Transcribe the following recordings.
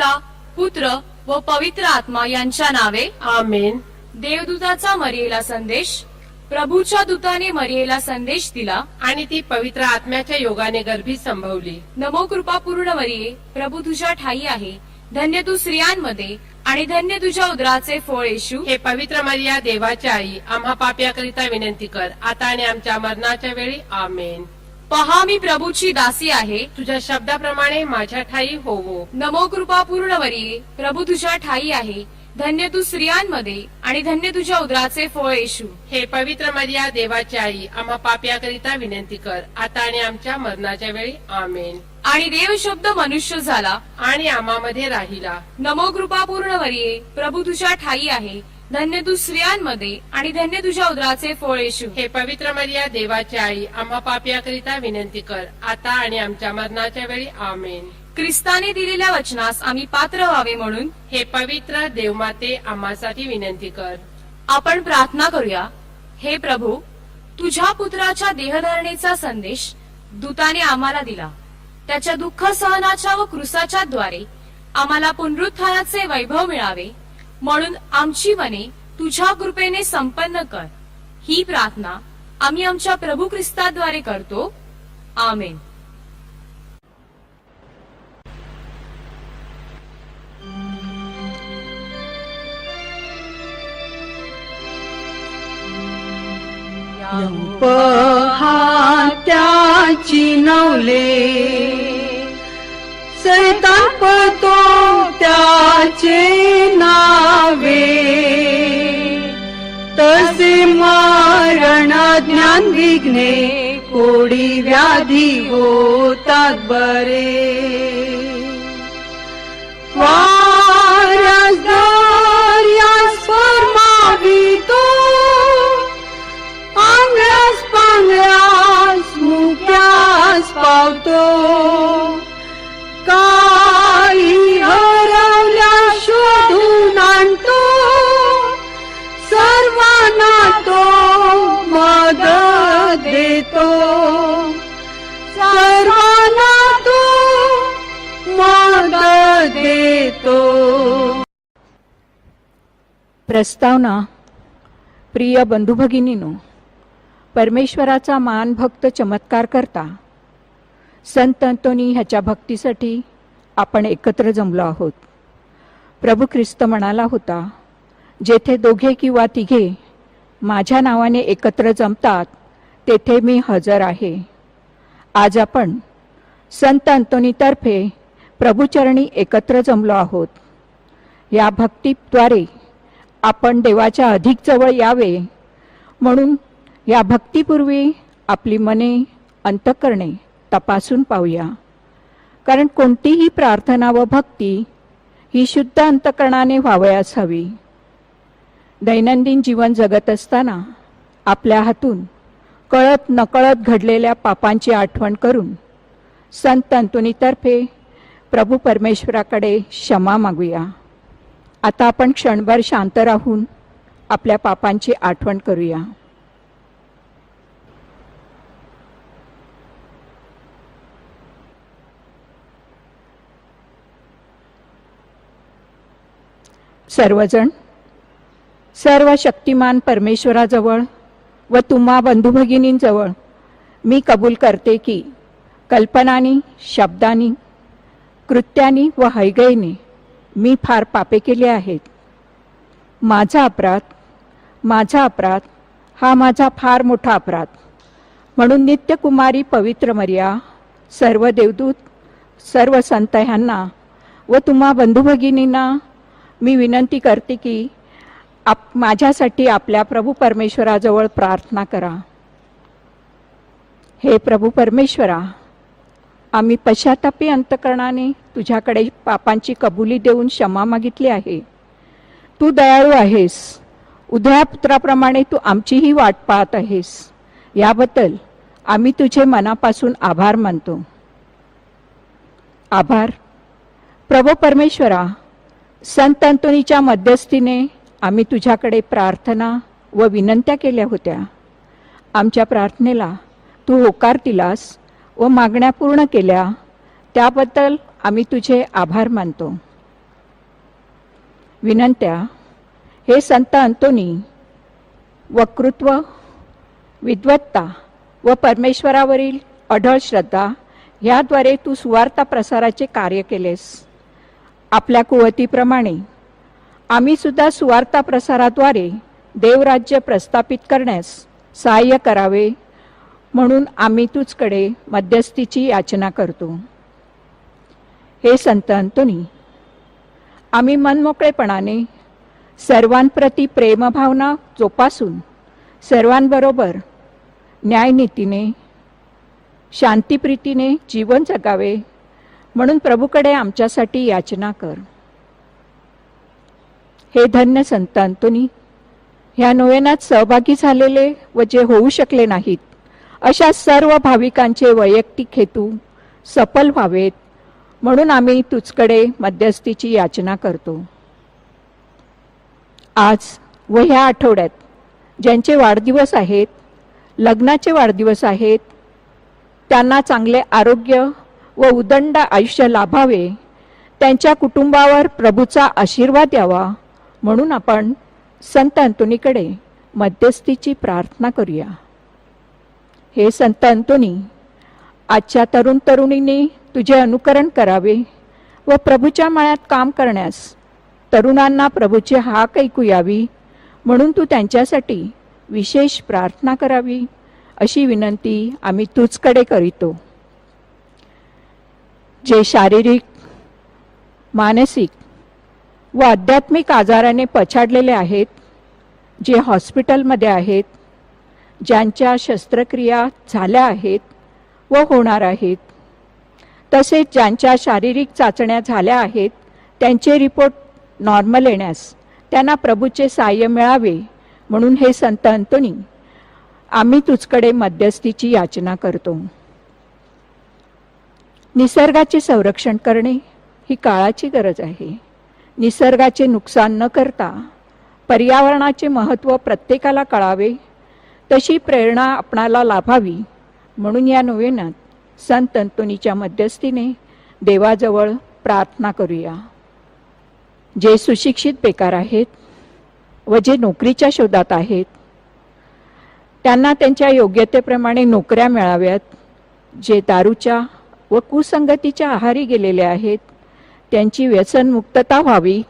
पिता पुत्र व पवित्र आत्मा यांच्या नावे. आमेन. देवदूताचा मरियेला संदेश प्रभूच्या दूताने मरियेला संदेश दिला. आणि ती पवित्र आत्म्याच्या योगाने गर्भी संभवली. नमो कृपा पूर्ण मरिये प्रभू तुझ्या ठाई आहे. धन्य तू स्त्रियांमध्ये आणि धन्य तुझ्या उदराचे फळ येशू. हे पवित्र मर्या देवाची आई आम्हा पाप्याकरिता विनंती कर. आता आणि आमच्या मरणाच्या वेळी आमेन. पहा मी प्रभूची दासी आहे. तुझ्या शब्दाप्रमाणे माझ्या ठाई होवो. नमो कृपा पूर्ण मरिये प्रभू तुझ्या ठाई आहे. धन्य तू स्त्रियांमध्ये आणि धन्य तुझ्या उदराचे फळ येशू. हे पवित्र मर्या देवाची आई आम्हा पाप्याकरिता विनंती कर. आता आणि आमच्या मरणाच्या वेळी आमेन. आणि देव शब्द मनुष्य झाला आणि आम्हामध्ये राहिला. नमो कृपा पूर्ण मरिये प्रभू तुझ्या ठाई आहे. धन्य तू स्त्रियांमध्ये आणि धन्य तुझ्या उदराचे फळ येशू. हे पवित्र मर्या देवाची आई आम्हा पाप्याकरिता विनंती कर. आता आणि आमच्या मरणाच्या वेळी आमेन. ख्रिस्ताने दिलेल्या वचनास आम्ही पात्र व्हावे म्हणून हे पवित्र देवमाते आम्हासाठी विनंती कर. आपण प्रार्थना करूया. हे प्रभू तुझ्या पुत्राच्या देहधारणेचा संदेश दूताने आम्हाला दिला. त्याच्या दुःख सहनाच्या व क्रुसाच्या द्वारे आम्हाला पुनरुत्थानाचे वैभव मिळावे. म्हणून आमची मने तुझ्या कृपेने संपन्न कर. ही प्रार्थना आम्ही आमच्या प्रभू ख्रिस्ताद्वारे करतो. आमेन. पहात्याची नवले. सैतान पळतो त्याचे नावे. तसे मरण ज्ञान विघ्ने कोडी व्याधी होतात बरे. वाऱ्यास पावतो. प्रस्तावना प्रिय बंधुभगिनीनो परमेश्वराचा मान भक्त चमत्कार करता. संत अंतोनी ह्याच्या भक्तीसाठी आपण एकत्र जमलो आहोत. प्रभू ख्रिस्त म्हणाला होता जेथे दोघे किंवा तिघे माझ्या नावाने एकत्र जमतात तेथे मी हजर आहे. आज आपण संत अंतोनीतर्फे प्रभुचरणी एकत्र जमलो आहोत. या भक्तीद्वारे आपण देवाच्या अधिक जवळ यावे. म्हणून या भक्तीपूर्वी आपली मने अंतकरणे तपासून पाहूया. कारण कोणतीही प्रार्थना व भक्ती ही शुद्ध अंतकरणाने व्हावयास हवी दैनंदिन जीवन जगत असताना आपल्या हातून कळत नकळत घडलेल्या पापांची आठवण करून संत अंतुनीतर्फे प्रभू परमेश्वराकडे क्षमा मागूया. आता आपण क्षणभर शांत राहून आपल्या पापांची आठवण करूया. सर्वजण सर्व शक्तिमान परमेश्वराजवळ व तुम्हा बंधुभगिनींजवळ मी कबूल करते की कल्पनानी शब्दानी कृत्यानी व हैगयने मी फार पापे केले आहेत. माझा अपराध माझा अपराध हा माझा फार मोठा अपराध. म्हणून नित्यकुमारी पवित्र मर्या सर्व देवदूत सर्व संत ह्यांना व तुम्हा बंधुभगिनींना मी विनंती करते की आप माझ्यासाठी आपल्या प्रभू परमेश्वराजवळ प्रार्थना करा. हे प्रभू परमेश्वरा आम्ही पश्चातापी अंतकरणाने तुझ्याकडे पापांची कबुली देऊन क्षमा मागितली आहे. तू दयाळू आहेस. उदयापुत्राप्रमाणे तू आमचीही वाट पाहत आहेस. याबद्दल आम्ही तुझे मनापासून आभार मानतो. आभार. प्रभू परमेश्वरा संत अंतोनीच्या मध्यस्थीने आम्ही तुझ्याकडे प्रार्थना व विनंत्या केल्या होत्या. आमच्या प्रार्थनेला तू होकार दिलास व मागण्या पूर्ण केल्या. त्याबद्दल आम्ही तुझे आभार मानतो. विनंत्या हे संत अंतोनी वक्तृत्व विद्वत्ता व परमेश्वरावरील अढळ श्रद्धा ह्याद्वारे तू सुवार्ता प्रसाराचे कार्य केलेस. आपल्या कुवतीप्रमाणे आम्ही सुद्धा सुवार्ता प्रसाराद्वारे देवराज्य प्रस्थापित करण्यास सहाय्य करावे. म्हणून आम्ही तुझकडे मध्यस्थीची याचना करतो. हे संत अंतोनी आम्ही मनमोकळेपणाने सर्वांप्रती प्रेमभावना जोपासून सर्वांबरोबर न्यायनीतीने शांतीप्रीतीने जीवन जगावे म्हणून प्रभूकडे आमच्यासाठी याचना कर. हे धन्य संत अंतोनी ह्या नोयनात सहभागी झालेले व जे होऊ शकले नाहीत अशा सर्व भाविकांचे वैयक्तिक हेतू सफल व्हावेत म्हणून आम्ही तुझकडे मध्यस्थीची याचना करतो. आज व ह्या आठवड्यात ज्यांचे वाढदिवस आहेत लग्नाचे वाढदिवस आहेत त्यांना चांगले आरोग्य व उदंड आयुष्य लाभावे त्यांच्या कुटुंबावर प्रभूचा आशीर्वाद द्यावा म्हणून आपण संत अंतोनीकडे मध्यस्थीची प्रार्थना करूया. हे संत अंतोनी आजच्या तरुण तरुणींनी तुझे अनुकरण करावे व प्रभूच्या माळ्यात काम करण्यास तरुणांना प्रभूची हाक ऐकू यावी म्हणून तू त्यांच्यासाठी विशेष प्रार्थना करावी अशी विनंती आम्ही तुझकडे करीतो. जे शारीरिक मानसिक व आध्यात्मिक आजाराने पछाडलेले आहेत जे हॉस्पिटलमध्ये आहेत ज्यांच्या शस्त्रक्रिया झाल्या आहेत व होणार आहेत. तसेच ज्यांच्या शारीरिक चाचण्या झाल्या आहेत त्यांचे रिपोर्ट नॉर्मल येण्यास त्यांना प्रभूचे सहाय्य मिळावे म्हणून हे संत अंतोनी आम्ही तुझकडे मध्यस्थीची याचना करतो. निसर्गाचे संरक्षण करणे ही काळाची गरज आहे. निसर्गाचे नुकसान न करता पर्यावरणाचे महत्त्व प्रत्येकाला कळावे तशी प्रेरणा आपणाला लाभावी. म्हणून या नोवेनात संत अंतोनीच्या मध्यस्थीने देवाजवळ प्रार्थना करूया. जे सुशिक्षित बेकार आहेत व जे नोकरीच्या शोधात आहेत त्यांना त्यांच्या योग्यतेप्रमाणे नोकऱ्या मिळाव्यात. जे दारूच्या व कुसंगतीच्या आहारी गेलेले आहेत त्यांची व्यसनमुक्तता व्हावी.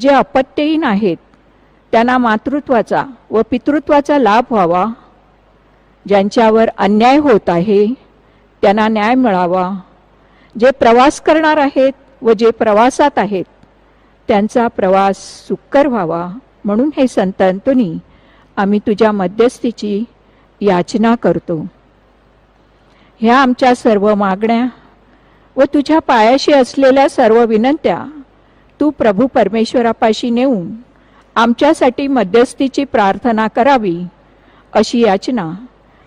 जे अपत्यहीन आहेत त्यांना मातृत्वाचा व पितृत्वाचा लाभ व्हावा. ज्यांच्यावर अन्याय होत आहे त्यांना न्याय मिळावा. जे प्रवास करणार आहेत व जे प्रवासात आहेत त्यांचा प्रवास सुकर व्हावा. म्हणून हे संतांतुनी आम्ही तुझ्या मध्यस्थीची याचना करतो. ह्या आमच्या सर्व मागण्या व तुझ्या पायाशी असलेल्या सर्व विनंत्या तू प्रभू परमेश्वरापाशी नेऊन आमच्यासाठी मध्यस्थीची प्रार्थना करावी अशी याचना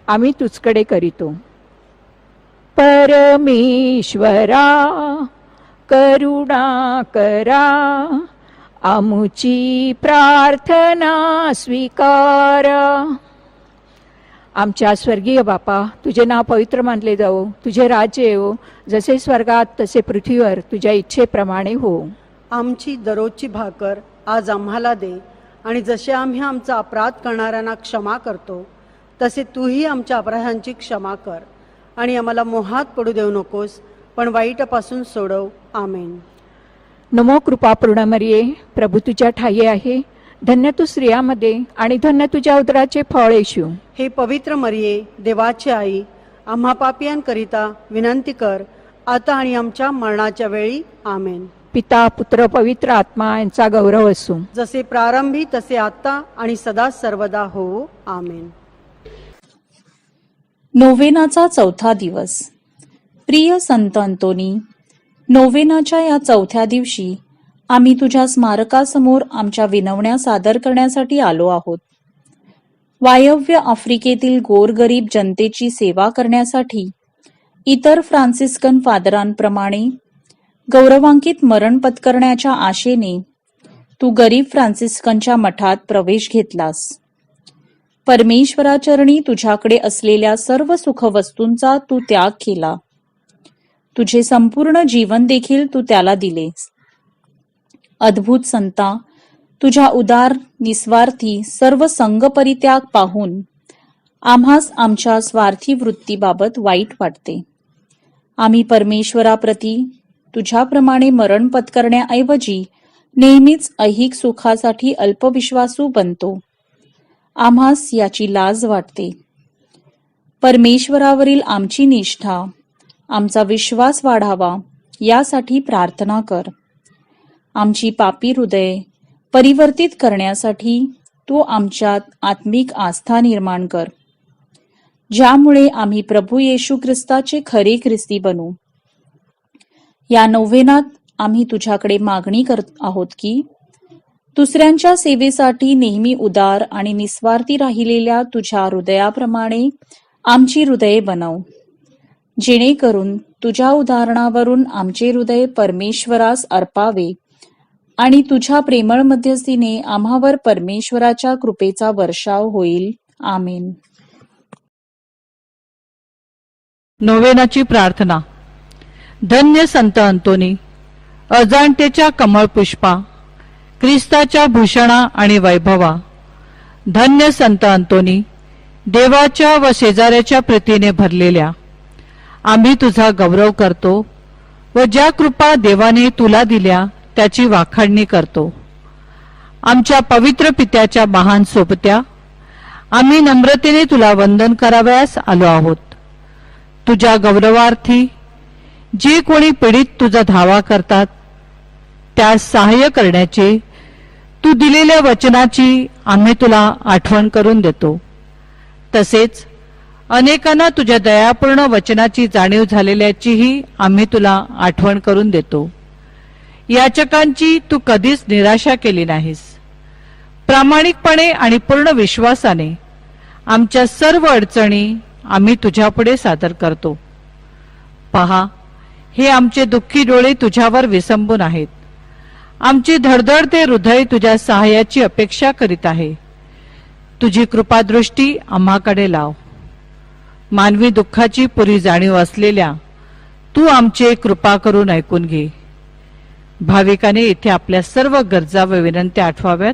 आम्ही तुझकडे करीतो. परमेश्वरा करुणा करा आमुची प्रार्थना स्वीकारा. आमच्या स्वर्गीय बापा तुझे नाव पवित्र मानले जाओ तुझे राज्य येऊ जसे स्वर्गात तसे पृथ्वीवर तुझ्या इच्छेप्रमाणे हो. आमची दररोजची भाकर आज आम्हाला दे. आणि जसे आम्ही आमचा अपराध करणाऱ्यांना क्षमा करतो तसे तूही आमच्या अपराधांची क्षमा कर. आणि आम्हाला मोहात पडू देऊ नकोस पण वाईटापासून सोडव. आमेन. नमो कृपापूर्ण मरिये. प्रभू तुझ्या ठाई आहे. धन्य तू स्त्रियामध्ये आणि धन्य तुझ्या उदराचे फळ येशू. हे पवित्र मरिये देवाची आई आम्हा पापियांकरिता विनंती कर. आता आणि आमच्या मरणाच्या वेळी आमेन. पिता पुत्र पवित्र आत्मा यांचा गौरव असो जसे प्रारंभी तसे आता आणि सदा सर्वदा हो. आमेन. नोवेनाचा चौथा दिवस. प्रिय संत अंतोनी नोवेनाच्या या चौथ्या दिवशी आम्ही तुझ्या स्मारकासमोर आमच्या विनवण्या सादर करण्यासाठी आलो आहोत. वायव्य आफ्रिकेतील गोरगरीब जनतेची सेवा करण्यासाठी इतर फ्रान्सिस्कन फादरांप्रमाणे गौरवांकित मरण पत्करण्याच्या आशेने तू गरीब फ्रान्सिस्कनच्या मठात प्रवेश घेतलास. परमेश्वराचरणी तुझ्याकडे असलेल्या सर्व सुखवस्तूंचा तू त्याग केला. तुझे संपूर्ण जीवन देखील तू त्याला दिलेस. अद्भुत संता तुझ्या उदार निस्वार्थी सर्व संगपरित्याग पाहून आम्हास आमच्या स्वार्थी वृत्तीबाबत वाईट वाटते. आम्ही परमेश्वराप्रती तुझ्याप्रमाणे मरण पत्करण्याऐवजी नेहमीच ऐहिक सुखासाठी अल्पविश्वासू बनतो. आम्हास याची लाज वाटते. परमेश्वरावरील आमची निष्ठा आमचा विश्वास वाढावा यासाठी प्रार्थना कर. आमची पापी हृदय परिवर्तित करण्यासाठी तू आमच्यात आत्मिक आस्था निर्माण कर. ज्यामुळे आम्ही प्रभू येशू ख्रिस्ताचे खरे ख्रिस्ती बनू. या नववेनात आम्ही तुझ्याकडे मागणी करत आहोत की दुसऱ्यांच्या सेवेसाठी नेहमी उदार आणि निस्वार्थी राहिलेल्या तुझ्या हृदयाप्रमाणे आमची हृदये बनव. जेणेकरून तुझ्या उदाहरणावरून आमचे हृदय परमेश्वरास अर्पावे आणि तुझ्या प्रेमळ मध्यस्थीने आम्हावर परमेश्वराच्या कृपेचा वर्षाव होईल. आमेन. नोवेनाची प्रार्थना. धन्य संत अंतोनी. अजाणतेच्या कमळपुष्पा क्रिस्ताच्या ख्रिस्ताच्या भूषणा आणि वैभवा. धन्य संत अंतोनी देवाच्या व शेजाऱ्याच्या प्रीतीने भरलेल्या. आम्ही तुझा गौरव करतो व ज्या कृपा देवाने तुला दिल्या त्याची वाखाणणी करतो. आमच्या पवित्र पित्याच्या महान सोबत्या आम्ही नम्रतेने तुला वंदन करावयास आलो आहोत. तुझ्या गौरवार्थी जे कोणी पीडित तुझा धावा करतात त्यास सहाय्य करण्याचे तू दिलेल्या वचनाची आम्ही तुला आठवण करून देतो. तसेच अनेकांना तुझ्या दयापूर्ण वचनाची जाणीव झालेल्याचीही आम्ही तुला आठवण करून देतो. याचकांची तू कधीच निराशा केली नाहीस. प्रामाणिकपणे आणि पूर्ण विश्वासाने आमच्या सर्व अडचणी आम्ही तुझ्यापुढे सादर करतो. पहा हे आमचे दुःखी डोळे तुझ्यावर विसंबून आहेत. आमची धडधडते हृदय तुझ्या सहाय्याची अपेक्षा करीत आहे. तुझी कृपादृष्टी आम्हाकडे लाव. मानवी दुःखाची पुरी जाणीव असलेल्या तू आमचे कृपा करून ऐकून घे. भाविकाने इथे आपल्या सर्व गरजा व विनंत्या आठवाव्यात.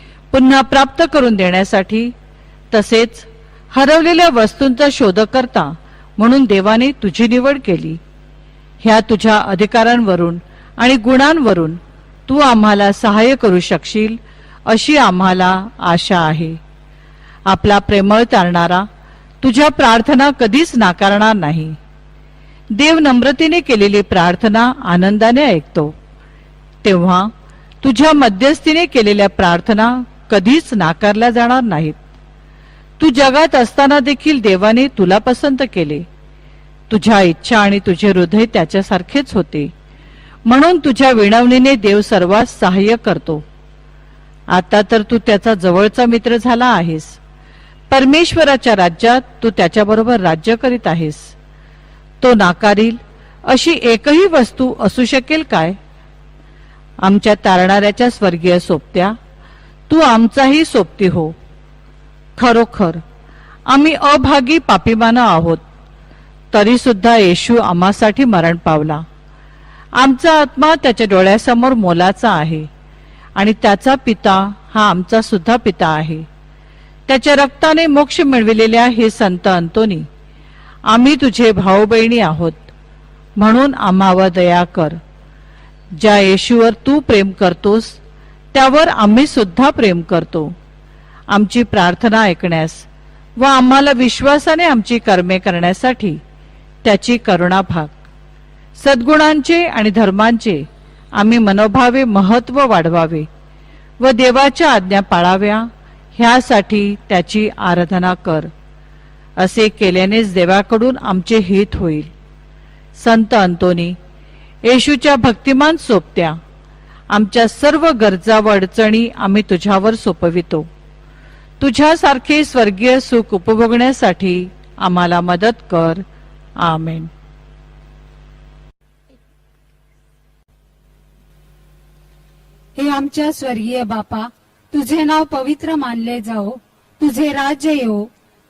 पुन्हा प्राप्त करून देण्यासाठी तसेच हरवलेल्या वस्तूंचा शोधकर्ता म्हणून देवाने तुझी निवड केली. ह्या तुझ्या अधिकारांवरून आणि गुणांवरून तू आम्हाला सहाय्य करू शकशील अशी आम्हाला आशा आहे. आपला प्रेमळ तारणारा तुझ्या प्रार्थना कधीच नाकारणार नाही. देव नम्रतेने केलेली प्रार्थना आनंदाने ऐकतो. तेव्हा तुझ्या मध्यस्थीने केलेल्या प्रार्थना कधीच नाकारल्या जाणार नाहीत. तू जगात असताना देखील देवाने तुला पसंत केले. तुझ्या इच्छा आणि तुझे हृदय त्याच्यासारखेच होते. म्हणून तुझ्या विणवणीने देव सर्वात सहाय्य करतो. आता तर तू त्याचा जवळचा मित्र झाला आहेस. परमेश्वराच्या राज्यात तू त्याच्याबरोबर राज्य करीत आहेस. तो नाकारील अशी एकही वस्तू असू शकेल काय? आमच्या तारणाऱ्याच्या स्वर्गीय सोबत्या तू आमचाही सोबती हो. खरोखर आम्ही अभागी पापीमानं आहोत. तरी सुद्धा येशू आम्हासाठी मरण पावला. आमचा आत्मा त्याच्या डोळ्यासमोर मोलाचा आहे आणि त्याचा पिता हा आमचा सुद्धा पिता आहे. त्याच्या रक्ताने मोक्ष मिळविलेल्या हे संत अंतोनी आम्ही तुझे भाऊ बहिणी आहोत. म्हणून आम्हावर दया कर. ज्या येशूवर तू प्रेम करतोस त्यावर आम्ही सुद्धा प्रेम करतो. आमची प्रार्थना ऐकण्यास व आम्हाला विश्वासाने आमची कर्मे करण्यासाठी त्याची करुणा भाग. सद्गुणांचे आणि धर्मांचे आम्ही मनोभावे महत्त्व वाढवावे व देवाच्या आज्ञा पाळाव्या ह्यासाठी त्याची आराधना कर. असे केल्यानेच देवाकडून आमचे हित होईल. संत अंतोनी येशूच्या भक्तिमान सोबत्या आमच्या सर्व गरजा व अडचणी आम्ही तुझ्यावर सोपवितो. तुझ्यासारखे स्वर्गीय सुख उपभोगण्यासाठी आम्हाला मदत कर. आमेन. हे आमच्या स्वर्गीय बापा तुझे नाव पवित्र मानले जाओ. तुझे राज्य येवो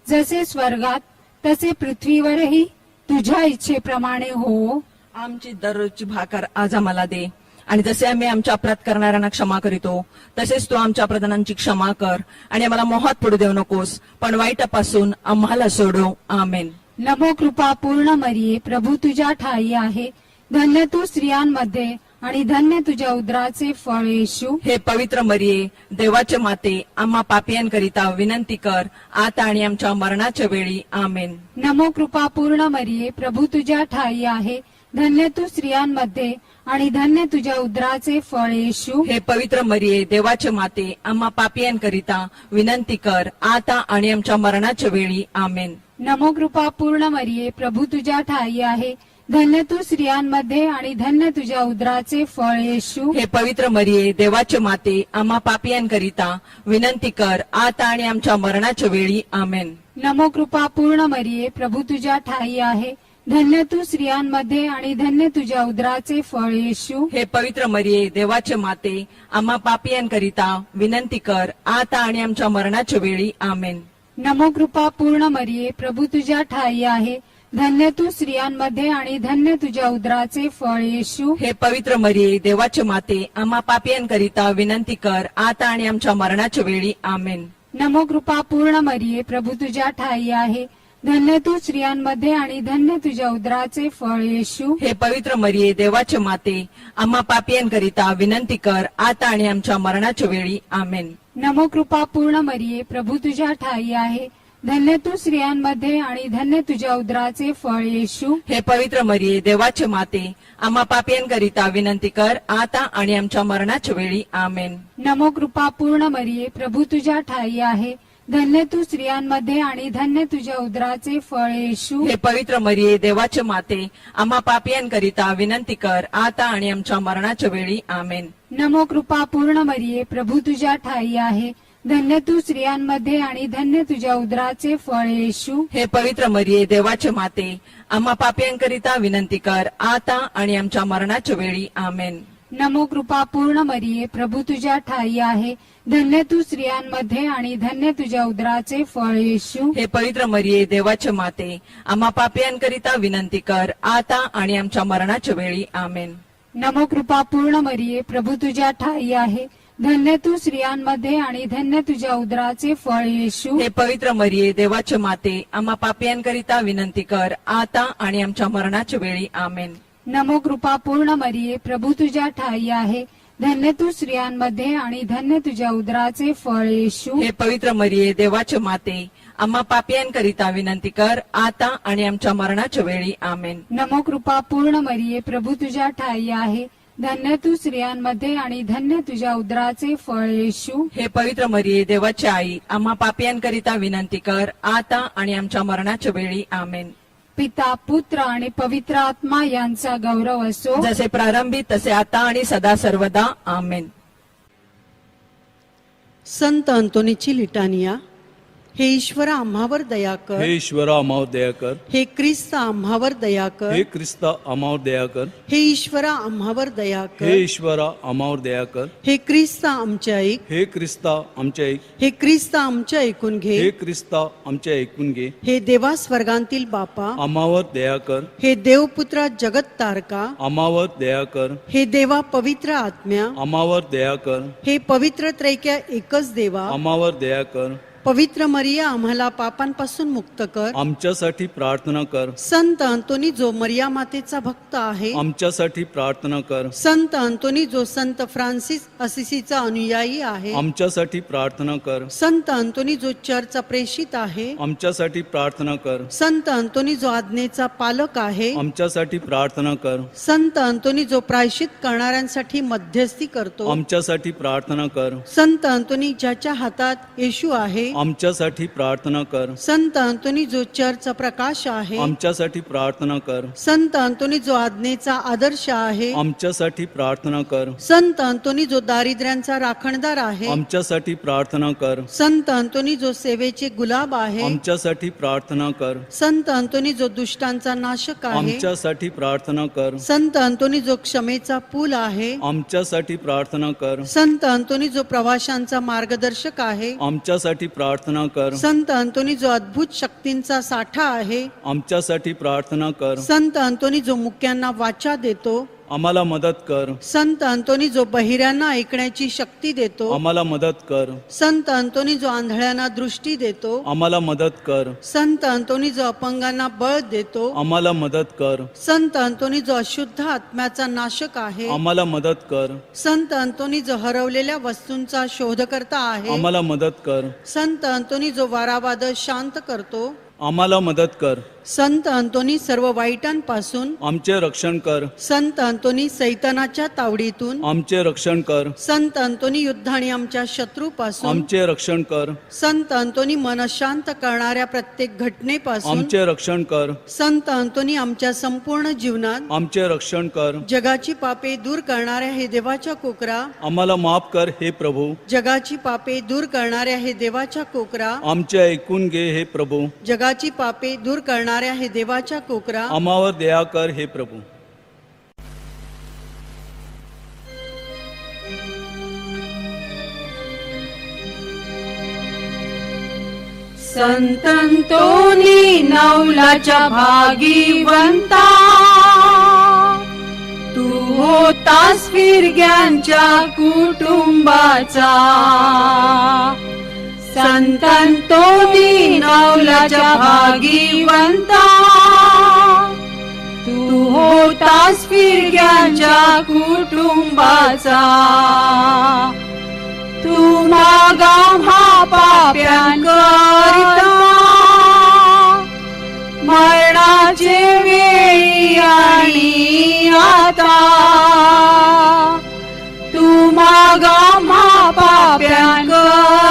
जसे स्वर्गात तसे पृथ्वीवरही तुझ्या इच्छेप्रमाणे हो आमची दररोजची भाकर आज आम्हाला दे. आणि जसे आम्ही आमच्या अपराध करणाऱ्यांना क्षमा करीतो तसेच तू आमच्या अपराधांची क्षमा कर आणि आम्हाला मोहात पडू देऊ नकोस पण वाईटापासून आम्हाला सोडव. आमेन. नमो कृपा पूर्ण मरिये प्रभू तुझ्या ठाई आहे. धन्य तू स्त्रियांमध्ये आणि धन्य तुझ्या उदराचे फळ येशू. हे पवित्र मरिये देवाचे माते आम्हा पापियांकरिता विनंती कर आता आणि आमच्या मरणाच्या वेळी. आमेन. नमो कृपा पूर्ण मरिये प्रभू तुझ्या ठाई आहे. धन्य तू स्त्रियांमध्ये आणि धन्य तुझ्या उदराचे फळ येशू. हे पवित्र मरिये देवाचे माते आम्हा पापियांकरिता विनंती कर. आता आणि आमच्या मरणाच्या वेळी. आमेन. नमो कृपा पूर्ण मरिये प्रभू तुझ्या ठाई आहे. धन्य तू स्त्रियांमध्ये आणि धन्य तुझ्या उदराचे फळ येशू. हे पवित्र मरिये देवाचे माते आम्हा पापियांकरिता विनंती कर. आता आणि आमच्या मरणाच्या वेळी. आमेन. नमो कृपा पूर्ण मरिये प्रभू तुझ्या ठाई आहे. धन्य तू स्त्रियांमध्ये आणि धन्य तुझ्या उदराचे फळ येशू. हे पवित्र मरिये देवाचे माते आम्हा पापियांकरिता विनंती कर आता आणि आमच्या मरणाच्या वेळी आमेन. नमो कृपा पूर्ण मरिये प्रभू तुझ्या ठाई आहे. धन्य तू स्त्रियांमध्ये आणि धन्य तुझ्या उदराचे फळ येशू. हे पवित्र मरिये देवाचे माते आम्हा पापियांकरिता विनंती कर आता आणि आमच्या मरणाच्या वेळी आमेन. नमो कृपा पूर्ण मरिये प्रभू तुझ्या ठाई आहे. धन्य तू स्त्रियांमध्ये आणि धन्य तुझ्या उदराचे फळ येशू. हे पवित्र मरिये देवाचे माते आम्हा पापियांकरिता विनंती कर आता आणि आमच्या मरणाच्या वेळी. आमेन. नमो कृपा पूर्ण मरिये प्रभू तुझ्या ठाई आहे. धन्य तू स्त्रियांमध्ये आणि धन्य तुझ्या उदराचे फळ येशू. हे पवित्र मरिये देवाचे माते आम्हा पापियांकरिता विनंती कर आता आणि आमच्या मरणाच्या वेळी. आमेन. नमो कृपा पूर्ण मरिये प्रभू तुझ्या ठाई आहे. धन्य तू स्त्रियांमध्ये आणि धन्य तुझ्या उदराचे फळ येशू. हे पवित्र मरिये देवाचे माते आम्हा पापियांकरिता विनंती कर आता आणि आमच्या मरणाच्या वेळी. आमेन. नमो कृपा पूर्ण मरिये प्रभू तुझ्या ठाई आहे. धन्य तू स्त्रियांमध्ये आणि धन्य तुझ्या उदराचे फळ येशू. हे पवित्र मरिये देवाचे माते आम्हा पापियांकरिता विनंती कर आता आणि आमच्या मरणाच्या वेळी. आमेन. नमो कृपा पूर्ण मरिये प्रभू तुझ्या ठाई आहे. धन्य तू स्त्रियांमध्ये आणि धन्य तुझ्या उदराचे फळ येशू. हे पवित्र मरिये देवाचे माते आम्हा पापियांकरिता विनंती कर आता आणि आमच्या मरणाच्या वेळी. आमेन. नमो कृपा पूर्ण मरिये प्रभू तुझ्या ठाई आहे. धन्य तू स्त्रियांमध्ये आणि धन्य तुझ्या उदराचे फळ येशू. हे पवित्र मरिये देवाचे माते आम्हा पापियांकरिता विनंती कर आता आणि आमच्या मरणाच्या वेळी. आमेन. नमो कृपा पूर्ण मरिये प्रभू तुझ्या ठाई आहे. धन्य तू स्त्रियांमध्ये आणि धन्य तुझ्या उदराचे फळ येशू. हे पवित्र मरिये देवाचे माते आम्हा पापियांकरिता विनंती कर आता आणि आमच्या मरणाच्या वेळी. आमेन. नमो कृपा पूर्ण मरिये प्रभू तुझ्या ठाई आहे. धन्य तू स्त्रियांमध्ये आणि धन्य तुझ्या उदराचे फळ येशू. हे पवित्र मरिये देवाची आई आम्हा पापियांकरिता विनंती कर आता आणि आमच्या मरणाच्या वेळी. आमेन. पिता पुत्र आणि पवित्र आत्मा यांचा गौरव असो. जसे प्रारंभी तसे आता आणि सदा सर्वदा. आमेन. संत अंतोनीची लिटानिया हे ईश्वर आम्हावर दया कर हे ईश्वरा आम्हावर दया कर हे ख्रिस्त आम्हावर दया कर हे ख्रिस्ता आम्हावर दया कर हे ईश्वरा आम्हावर दया हे कर ईश्वरा आम्हावर दया कर हे ख्रिस्त आमचे ऐक हे ख्रिस्ता आमच्या ऐक हे ख्रिस्त आमचे ऐकून घे हे ख्रिस्ता आमच्या ऐकून घे हे देवा स्वर्गांतील बापा आम्हावर दया कर हे देवपुत्रा जगत तारका आम्हावर दया कर हे देवा पवित्र आत्म्या आम्हावर दया कर हे पवित्र त्रैक्या एकच देवा आम्हावर दया कर पवित्र मरिया आम्हाला पापांपासून मुक्त कर. आमच्यासाठी प्रार्थना कर. संत अंतोनी जो मरिया मातेचा भक्त आहे आमच्यासाठी प्रार्थना कर. संत अंतोनी जो संत फ्रान्सिस असिसीचा अनुयायी आहे आमच्यासाठी प्रार्थना कर. संत अंतोनी जो चर्चचा प्रेषित आहे आमच्यासाठी प्रार्थना कर. संत अंतोनी जो आज्ञेचा पालक आहे आमच्यासाठी प्रार्थना कर. संत अंतोनी जो प्रायश्चित करणाऱ्यांसाठी मध्यस्थी करतो आमच्यासाठी प्रार्थना कर. संत अंतोनी ज्याच्या हातात येशू आहे आमच्यासाठी प्रार्थना कर. संत अंतोनी जो चर्चचा प्रकाश आहे. आमच्यासाठी प्रार्थना कर. संत अंतोनी जो आज्ञेचा आदर्श आहे. आमच्यासाठी प्रार्थना कर. संत अंतोनी जो दारिद्र्यांचा राखणदार आहे. आमच्यासाठी प्रार्थना कर. संत अंतोनी जो सेवेचे गुलाब आहे. आमच्यासाठी प्रार्थना कर. संत अंतोनी जो दुष्टांचा नाशक आहे. आमच्यासाठी प्रार्थना कर. संत अंतोनी जो क्षमेचा पूल आहे. आमच्यासाठी प्रार्थना कर. संत अंतोनी जो प्रवाशांचा मार्गदर्शक आहे. आमच्यासाठी प्रार्थना कर. संत अंतोनी जो अद्भुत शक्तींचा साठा आहे आमच्यासाठी प्रार्थना कर. संत अंतोनी जो मुक्यांना वाचा देतो आम्हाला मदत कर. संत अंतोनी जो बहिऱ्यांना ऐकण्याची शक्ती देतो आम्हाला मदत कर. संत अंतोनी जो आंधळ्यांना दृष्टी देतो आम्हाला मदत कर. संत अंतोनी जो अपंगांना बळ देतो आम्हाला मदत कर. संत अंतोनी जो अशुद्ध आत्म्याचा नाशक आहे आम्हाला मदत कर. संत अंतोनी जो हरवलेल्या वस्तूंचा शोधकर्ता आहे आम्हाला मदत कर. संत अंतोनी जो वारावाद शांत करतो आम्हाला मदत कर. संत अंतोनी सर्व वाईटांपासून आमचे रक्षण कर. संत अंतोनी सैतानाच्या तावडीतून आमचे रक्षण कर. संत अंतोनी युद्ध आणि आमच्या शत्रूपासून आमचे रक्षण कर. संत अंतोनी मन शांत करणाऱ्या प्रत्येक घटनेपासून आमचे रक्षण कर. संत अंतोनी आमच्या संपूर्ण जीवनात आमचे रक्षण कर. जगाची पापे दूर करणाऱ्या हे देवाच्या कोकरा आम्हाला माफ कर हे प्रभू. जगाची पापे दूर करणाऱ्या हे देवाच्या कोकरा आमचे ऐकून घे हे प्रभू. जगाची पापे दूर करणाऱ्या हे देवाच्या कोकरा. आम्हावर दया कर हे प्रभू. संतंतोनी नवलाच्या भागीवंता. तू होतास फिरग्यांच्या कुटुंबाचा. संतंतोनी नवलाच्या भागीवंता. तू होतास फिरग्यांच्या कुटुंबाचा. तू मागा हा पाप्यांकरिता मरणाचे वेळी आणि आता. तू मागा हा पाप्यांकरिता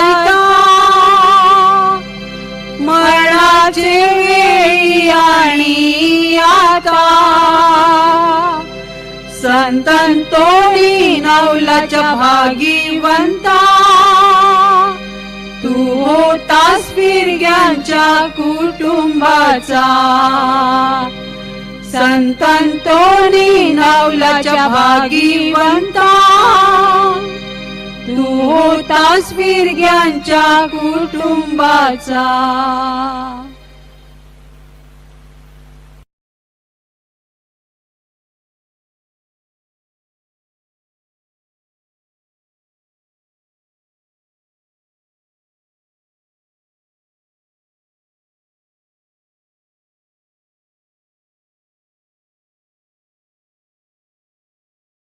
वेळी आणि आता संतंतोनी नवलाच्या भागीवंता. तू होतास फिरग्यांच्या कुटुंबाचा. संतंतोनी नवलाच्या भागीवंता. तू होतास फिरग्यांच्या कुटुंबाचा.